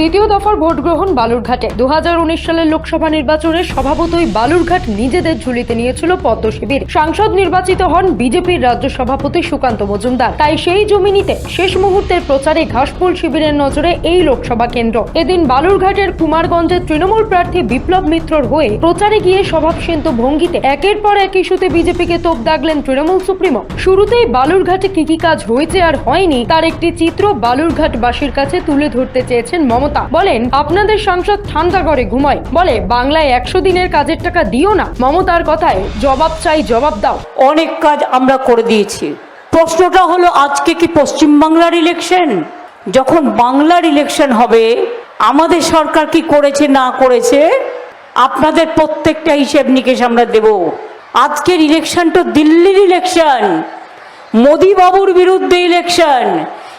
দ্বিতীয় দফার ভোট গ্রহণ বালুরঘাটে। দু হাজার উনিশ সালের লোকসভা নির্বাচনে স্বভাবতই বালুরঘাট নিজেদের ঝুলিতে নিয়েছিল পদ্ম শিবির। সাংসদ নির্বাচিত হন বিজেপির রাজ্য সভাপতি সুকান্ত মজুমদার। তাই সেই জমিনিতে শেষ মুহূর্তের প্রচারে ঘাসফুল শিবিরের নজরে এই লোকসভা কেন্দ্র। এদিন বালুরঘাটের কুমারগঞ্জের তৃণমূল প্রার্থী বিপ্লব মিত্রর হয়ে প্রচারে গিয়ে স্বভাবসিন্ত ভঙ্গিতে একের পর এক ইস্যুতে বিজেপিকে তোপ দাগলেন তৃণমূল সুপ্রিমো। শুরুতেই বালুরঘাটে কি কি কাজ হয়েছে আর হয়নি, তার একটি চিত্র বালুরঘাটবাসীর কাছে তুলে ধরতে চেয়েছেন মমতা বলেন, আপনাদের সাংসদ ঠান্ডা ঘরে ঘুমায়। বলে, বাংলায় একশো দিনের কাজের টাকা দিও না। মমতার কথায়, জবাব চাই, জবাব দাও। অনেক কাজ আমরা করে দিয়েছি। প্রশ্নটা হলো, আজকে কি পশ্চিমবাংলার ইলেকশন যখন বাংলার ইলেকশন হবে, আমাদের সরকার কি করেছে, না করেছে? আপনাদের প্রত্যেকটা হিসেব নিকেশ আমরা দেব। আজকের ইলেকশন তো দিল্লির ইলেকশন মোদি বাবুর বিরুদ্ধে ইলেকশন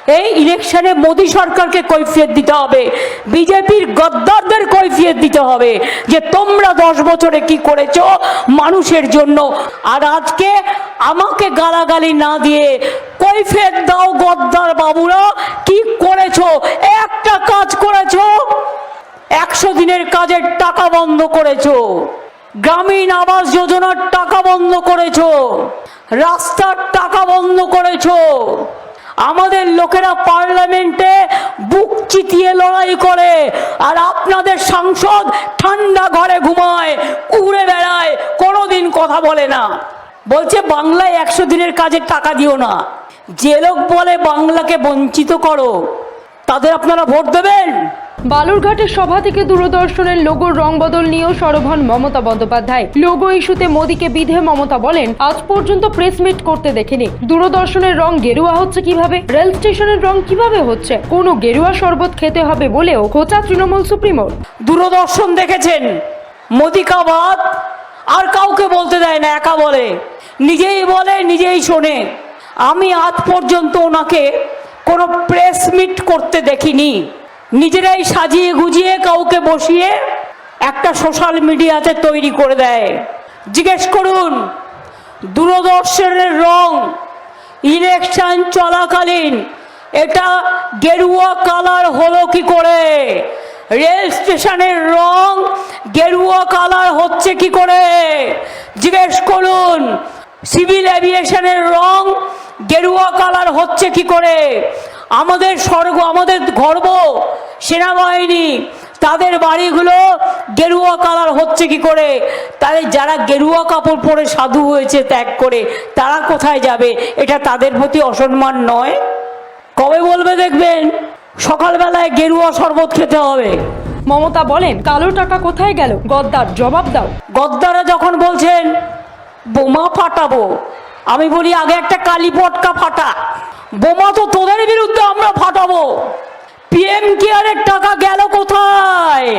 এই ইলেকশনে মোদি সরকারকে কৈফিয়ত দিতে হবে। বিজেপির গদ্দারদের কৈফিয়ত দিতে হবে যে, তোমরা দশ বছরে কি করেছ মানুষের জন্য? আর আজকে আমাকে গালাগালি না দিয়ে কৈফিয়ত দাও গদ্দার বাবুরা, কি করেছ? একটা কাজ করেছ, একশো দিনের কাজের টাকা বন্ধ করেছ। গ্রামীণ আবাস যোজনার টাকা বন্ধ করেছ। রাস্তার টাকা বন্ধ করেছ। আমাদের লোকেরা পার্লামেন্টে বুক চিতিয়ে লড়াই করে, আর আপনাদের সাংসদ ঠান্ডা ঘরে ঘুমায়, উড়ে বেড়ায়, কোনোদিন কথা বলে না। বলছে, বাংলায় একশো দিনের কাজে টাকা দিও না। যে লোক বলে বাংলাকে বঞ্চিত করো, তাদের আপনারা ভোট দেবেন? বালুরঘাটের সভা থেকে দূরদর্শনের লোগোর রং বদল নিয়েও সরব হন মমতা বন্দ্যোপাধ্যায়। লোগো ইস্যুতে মোদীকে বিধে মমতা বলেন, আজ পর্যন্ত প্রেস মিট করতে দেখিনি। দূরদর্শনের রং গেরুয়া হচ্ছে কীভাবে? রেল স্টেশনের রং কীভাবে হচ্ছে? কোনো গেরুয়া শরবত খেতে হবে বলেও খোঁচা তৃণমূল সুপ্রিমোর দূরদর্শন দেখেছেন? মোদিকাবাদ আর কাউকে বলতে দেয় না, একা বলে। নিজেই বলে, নিজেই শোনে। আমি আজ পর্যন্ত ওনাকে কোনো প্রেস মিট করতে দেখিনি। নিজেরাই সাজিয়ে গুজিয়ে কাউকে বসিয়ে একটা সোশ্যাল মিডিয়াতে তৈরি করে দেয়। জিজ্ঞেস করুন, দূরদর্শনের রং ইলেকশন চলাকালীন, এটা গেরুয়া কালার হলো কি করে? রেল স্টেশনের রং গেরুয়া কালার হচ্ছে কি করে? জিজ্ঞেস করুন সিভিল এভিয়েশনের রং গেরুয়া কালার হচ্ছে কি করে? আমাদের স্বর্গ, আমাদের গর্ব সেনাবাহিনী তাদের বাড়িগুলো গেরুয়া কালার হচ্ছে কি করে? তাহলে যারা গেরুয়া কাপড় পরে সাধু হয়েছে ত্যাগ করে তারা কোথায় যাবে? এটা তাদের প্রতি অসম্মান নয়। কবে বলবে দেখবেন? সকালবেলায় গেরুয়া শরবত খেতে হবে। মমতা বলেন কালো টাকা কোথায় গেল? গদ্দার জবাব দাও। গদ্দারা যখন বলছেন বোমা ফাটাবো। আমি বলি আগে একটা কালী পটকা ফাটা। বোমা তো তোদের বিরুদ্ধে আমরা ফাটাবো। পিএম কেয়ারের টাকা গেল কোথায়?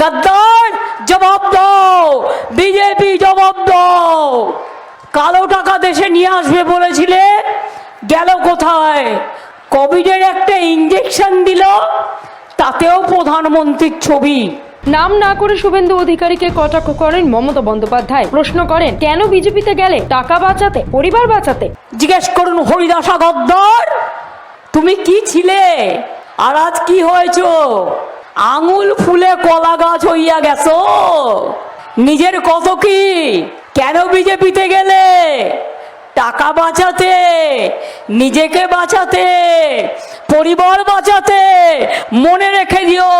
গদ্দার জবাব দাও। বিজেপি জবাব দাও। কালো টাকা দেশে নিয়ে আসবে বলেছিলে গেল কোথায়? কোভিডের একটা ইঞ্জেকশন দিল তাতেও প্রধানমন্ত্রীর ছবি। নাম না করে শুভেন্দু অধিকারীকে কটাক্ষ করেন মমতা বন্দ্যোপাধ্যায়। প্রশ্ন করেন কেন বিজেপিতে গেলে টাকা বাঁচাতে পরিবার বাঁচাতে? জিজ্ঞেস করুন হরিদাসা গদ্দর তুমি কি ছিলে? আর আজ কি হয়েছ? আঙুল ফুলে কলা গাছ হইয়া গেছ। নিজের কত কি? কেন বিজেপিতে গেলে? টাকা বাঁচাতে, নিজেকে বাঁচাতে। পরিবার বাঁচাতে মনে রেখে দিও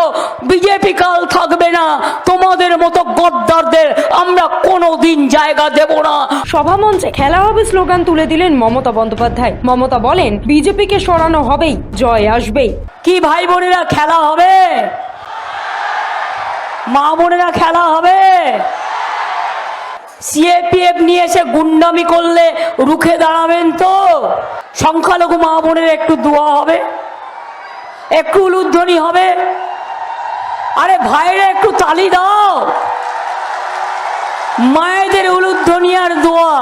বিজেপি কাল থাকবে না। তোমাদের মতো গদ্দারদের আমরা কোনো দিন জায়গা দেব না। সভামঞ্চে খেলা হবে স্লোগান তুলে দিলেন মমতা বন্দ্যোপাধ্যায়। মমতা বলেন বিজেপিকে সরানো হবেই জয় আসবেই। কি ভাই বোনেরা খেলা হবে? মা বোনেরা খেলা হবে? সিএপিএফ নিয়ে এসে গুন্ডামি করলে রুখে দাঁড়াবেন তো? সংখ্যালঘু মা বোনের একটু দোয়া হবে, একটু উলুধ্বনি হবে। আরে ভাইরা, একটু তালি দাও। মায়েদের উলুধ্বনি আর দোয়া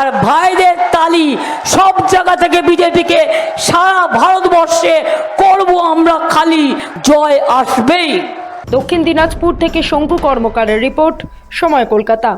আর ভাইদের তালি সব জায়গা থেকে বিজেপিকে সারা ভারতবর্ষে করব আমরা খালি, জয় আসবেই। দক্ষিণ দিনাজপুর থেকে শঙ্কু কর্মকারের রিপোর্ট, সময় কলকাতা।